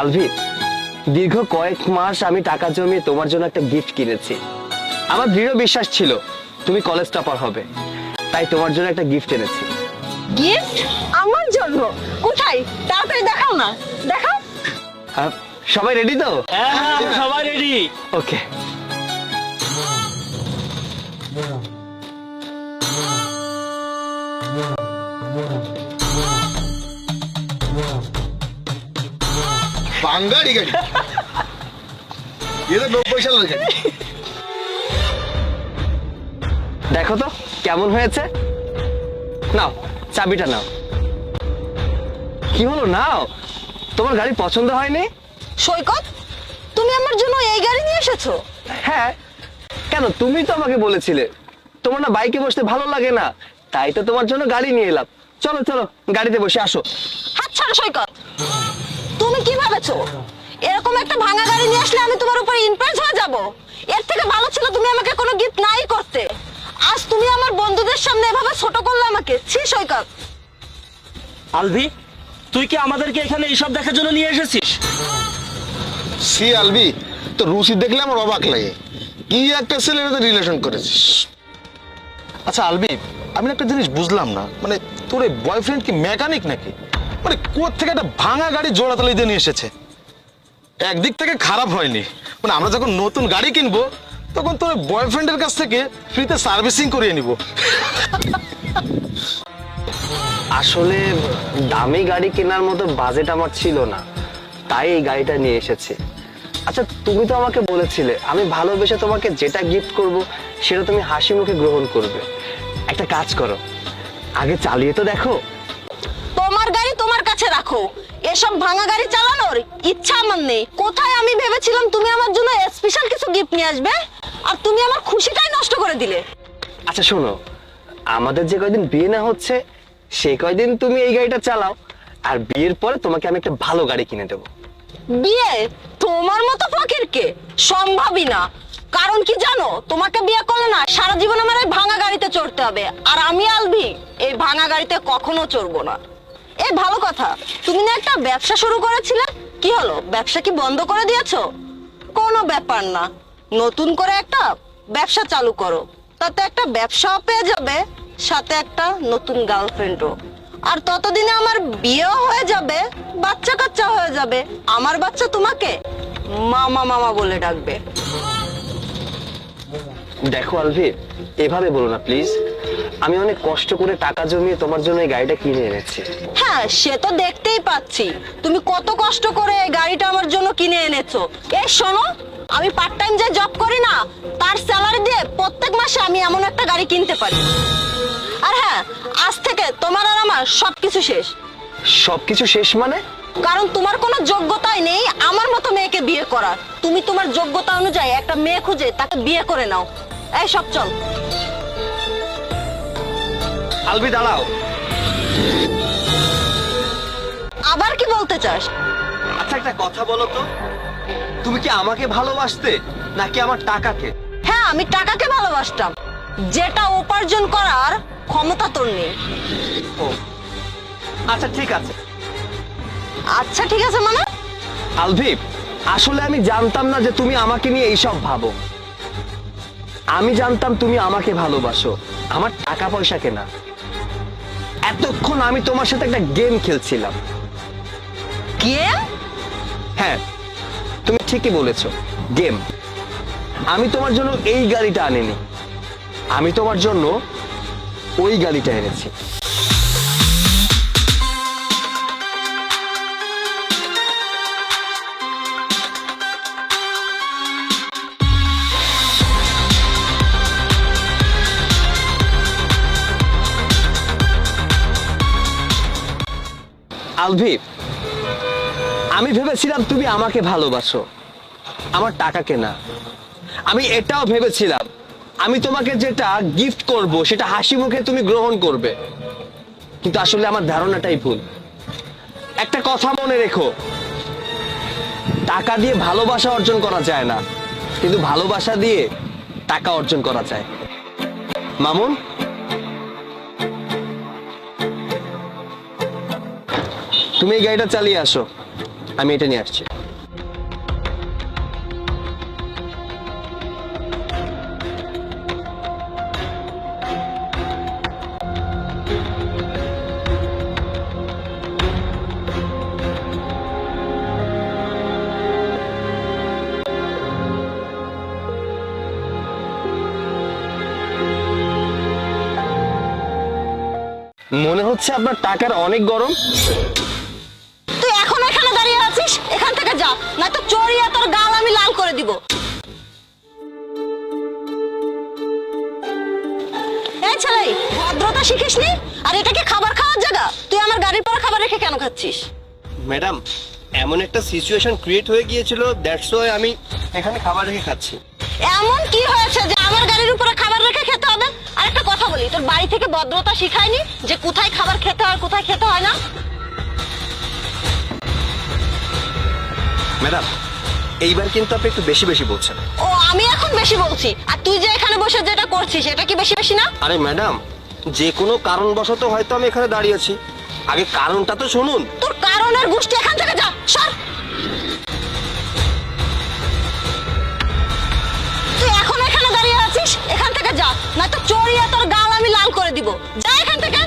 আলভি দীর্ঘ কয়েক মাস আমি টাকা জমিয়ে তোমার জন্য একটা গিফট কিনেছি। আমার দৃঢ় বিশ্বাস ছিল তুমি কলেজ টপার হবে। তাই তোমার জন্য একটা গিফট এনেছি। গিফট আমার জন্য? কোথায়? তাড়াতাড়ি দেখাও না। দেখাও। সবাই রেডি তো? হ্যাঁ হ্যাঁ সবাই রেডি ওকে বাঙ্গাড়ি গাড়ি। এটা নব্বই সালের গাড়ি। দেখো তো কেমন হয়েছে? নাও চাবিটা নাও। কি হলো নাও? তোমার গাড়ি পছন্দ হয়নি? সৈকত তুমি আমার জন্য এই গাড়ি নিয়ে এসেছ? হ্যাঁ। কেন তুমি তো আমাকে বলেছিলে। তোমার না বাইকে বসতে ভালো লাগে না। তাই তো তোমার জন্য গাড়ি নিয়ে এলাম। চলো চলো গাড়িতে বসে আসো। হাত ছাড়ো সৈকত। তুমি কি ভেবেছো এরকম একটা ভাঙা গাড়ি নিয়ে আসলে আমি তোমার উপর ইমপ্রেস হয়ে যাব। এর থেকে ভালো ছিল তুমি আমাকে কোনো গিফট নাই করতে। আজ তুমি আমার বন্ধুদের সামনে এভাবে ছোট করলে আমাকে। ছি সৈকত। আলভি তুই কি আমাদেরকে এখানে এইসব দেখার জন্য নিয়ে এসেছিস? সি আলবি তো রুচি দেখলে আমার অবাক লাগে। কি একটা ছেলের সাথে রিলেশন করেছিস? আচ্ছা আলবি আমি একটা জিনিস বুঝলাম না। মানে তোর বয়ফ্রেন্ড কি মেকানিক নাকি? মানে কোথ থেকে একটা ভাঙা গাড়ি জোড়াতালি দিয়ে নিয়ে এসেছে। একদিক থেকে খারাপ হয়নি। মানে আমরা যখন নতুন গাড়ি কিনবো, তখন তোর বয়ফ্রেন্ডের কাছ থেকে ফ্রিতে সার্ভিসিং করিয়ে নিব। আসলে দামি গাড়ি কেনার মতো বাজেট আমার ছিল না। তাই এই গাড়িটা নিয়ে এসেছি। আচ্ছা তুমি তো আমাকে বলেছিলে, আমি ভালোবেসে তোমাকে যেটা গিফট করব, সেটা তুমি হাসি মুখে গ্রহণ করবে। একটা কাজ করো, আগে চালিয়ে তো দেখো। রাখো। এসব ভাঙা গাড়ি চালানোর ইচ্ছা আমার নেই। কোথায় আমি ভেবেছিলাম তুমি আমার জন্য স্পেশাল কিছু গিফট নিয়ে আসবে? আর তুমি আমার খুশিটাই নষ্ট করে দিলে। আচ্ছা শোনো। আমাদের যে কয়দিন বিয়ে না হচ্ছে সেই কয়দিন তুমি এই গাড়িটা চালাও আর বিয়ের পরে তোমাকে আমি একটা ভালো গাড়ি কিনে দেবো। বিয়ে? তোমার মতো ফকিরকে সম্ভবই না। কারণ কি জানো? তোমাকে বিয়ে করলে না সারা জীবন আমার এই ভাঙা গাড়িতে চড়তে হবে। আর আমি আলবি এই ভাঙা গাড়িতে কখনো চড়বো না। এই ভালো কথা। তুমি না একটা ব্যবসা শুরু করেছিলে? কি হলো? ব্যবসা কি বন্ধ করে দিয়েছ? কোনো ব্যাপার না। নতুন করে একটা ব্যবসা চালু করো। তাতে একটা ব্যবসাও পেয়ে যাবে, সাথে একটা নতুন গার্লফ্রেন্ডও। আর ততদিনে আমার বিয়েও হয়ে যাবে বাচ্চা কাচ্চা হয়ে যাবে। আমার বাচ্চা তোমাকে মামা মামা বলে ডাকবে। দেখো, আলভি, এভাবে বলো না, প্লিজ। আমি অনেক কষ্ট করে টাকা জমিয়ে তোমার জন্য এই গাড়িটা কিনে এনেছি। হ্যাঁ সে তো দেখতেই পাচ্ছি। তুমি কত কষ্ট করে এই গাড়িটা আমার জন্য কিনে এনেছো। এই শোনো আমি পার্ট টাইম যে জব করি না তার স্যালারি দিয়ে প্রত্যেক মাসে আমি এমন একটা গাড়ি কিনতে পারি। আর হ্যাঁ আজ থেকে তোমার আর আমার সবকিছু শেষ। সবকিছু শেষ মানে? কারণ তোমার কোনো যোগ্যতাই নেই আমার মতো মেয়েকে বিয়ে করার। তুমি তোমার যোগ্যতা অনুযায়ী একটা মেয়ে খুঁজে তাকে বিয়ে করে নাও। এই সব চল। আলভি দাঁড়াও। আবার কি বলতে চাস? আচ্ছা একটা কথা বলো তো। তুমি কি আমাকে ভালোবাসতে নাকি আমার টাকাকে? হ্যাঁ আমি টাকাকে ভালোবাসতাম। যেটা উপার্জন করার ক্ষমতা তোর নেই। ও। আচ্ছা ঠিক আছে। আচ্ছা ঠিক আছে মানে? আলভি আসলে আমি জানতাম না যে তুমি আমাকে নিয়ে এইসব ভাবো। আমি জানতাম তুমি আমাকে ভালোবাসো। আমার টাকা পয়সা কেনা। এতক্ষণ আমি তোমার সাথে একটা গেম খেলছিলাম। গেম হ্যাঁ তুমি ঠিকই বলেছ গেম আমি তোমার জন্য এই গাড়িটা আনিনি। আমি তোমার জন্য ওই গাড়িটা এনেছি। আলভি আমি ভেবেছিলাম তুমি আমাকে ভালোবাসো। আমার টাকা কেনা। আমি এটাও ভেবেছিলাম। আমি তোমাকে যেটা গিফট করব, সেটা হাসি মুখে তুমি গ্রহণ করবে। কিন্তু আসলে আমার ধারণাটাই ভুল। একটা কথা মনে রেখো। টাকা দিয়ে ভালোবাসা অর্জন করা যায় না। কিন্তু ভালোবাসা দিয়ে টাকা অর্জন করা যায়। মামুন? তুমি এই গাড়িটা চালিয়ে আসো। আমি এটা নিয়ে আসছি। মনে হচ্ছে আপনার টাকার অনেক গরম। না তো চড়িয়ে তোর গাল আমি লাল করে দিব। এই ছেলে ভদ্রতা শিখিসনি? আর এটা কি খাবার খাওয়ার জায়গা? তুই আমার গাড়ির পরে খাবার রেখে কেন খাচ্ছিস? ম্যাডাম এমন একটা সিচুয়েশন ক্রিয়েট হয়ে গিয়েছিল দ্যাটস ওয়াই আমি এখানে খাবার রেখে খাচ্ছি। এমন কি হয়েছে যে আমার গাড়ির উপরে খাবার রেখে খেতে হবে? আর একটা কথা বলি তোর বাড়ি থেকে ভদ্রতা শিখায়নি যে কোথায় খাবার খেতে হয় কোথায় খেতে হয় না? ম্যাডাম এইবার কিন্তু আপনি একটু বেশি বেশি বলছেন। ও আমি এখন বেশি বলছি। আর তুই যে এখানে বসে যেটা করছিস এটা কি বেশি বেশি না? আরে ম্যাডাম যে কোনো কারণবশত হয়তো আমি এখানে দাঁড়িয়ে আছি। আগে কারণটা তো শুনুন। তোর কারণের গোষ্ঠী এখান থেকে যা সর! তুই এখন এখানে দাঁড়িয়ে আছিস? এখান থেকে যা না তো চড়িয়ে তোর গাল আমি লাল করে দিব। যা এখান থেকে।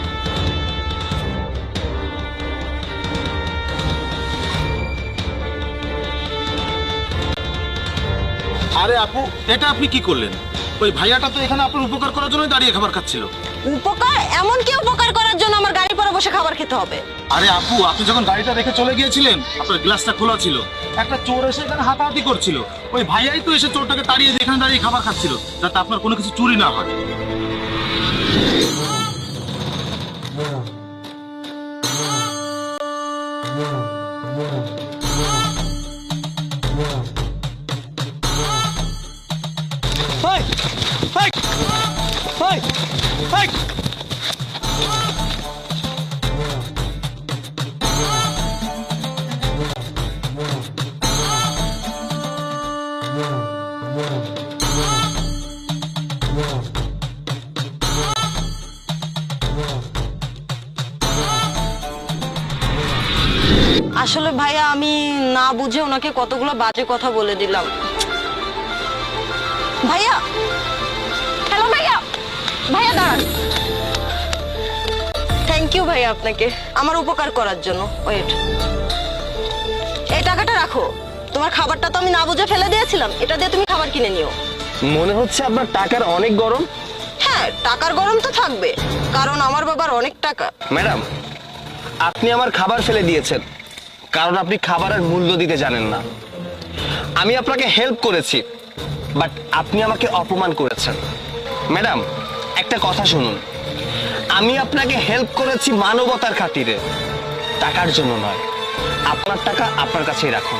আরে আপু এটা আপনি কি করলেন? ওই ভাইয়াটা তো এখানে আপনার উপকার করার জন্যই দাঁড়িয়ে খাবার খাচ্ছিল। উপকার? এমন কি উপকার করার জন্য আমার গাড়ি পরে বসে খাবার খেতে হবে? আরে আপু আপনি যখন গাড়িটা রেখে চলে গিয়েছিলেন আপনার গ্লাসটা খোলা ছিল। একটা চোর এসে এখানে হাতাহাতি করছিল। ওই ভাইয়াই তো এসে চোরটাকে তাড়িয়ে দিয়ে এখানে দাঁড়িয়ে খাবার খাচ্ছিল যাতে আপনার কোনো কিছু চুরি না হয়। আসলে ভাইয়া আমি না বুঝে ওনাকে কতগুলো বাজে কথা বলে দিলাম। ভাইয়া ভাইয়া দাঁড়ান। থ্যাংক ইউ ভাইয়া আপনাকে। আমার উপকার করার জন্য। ওয়েট এই টাকাটা রাখো। তোমার খাবারটা তো আমি না বুঝে ফেলে দিয়েছিলাম। এটা দিয়ে তুমি খাবার কিনে নিও। মনে হচ্ছে আপনার টাকার অনেক গরম। হ্যাঁ টাকার গরম তো থাকবে। কারণ আমার বাবার অনেক টাকা। ম্যাডাম আপনি আমার খাবার ফেলে দিয়েছেন। কারণ আপনি খাবারের মূল্য দিতে জানেন না। আমি আপনাকে হেল্প করেছি বাট আপনি আমাকে অপমান করেছেন। ম্যাডাম একটা কথা শুনুন। আমি আপনাকে হেল্প করেছি মানবতার খাতিরে। টাকার জন্য নয়। আপনার টাকা আপনার কাছেই রাখুন।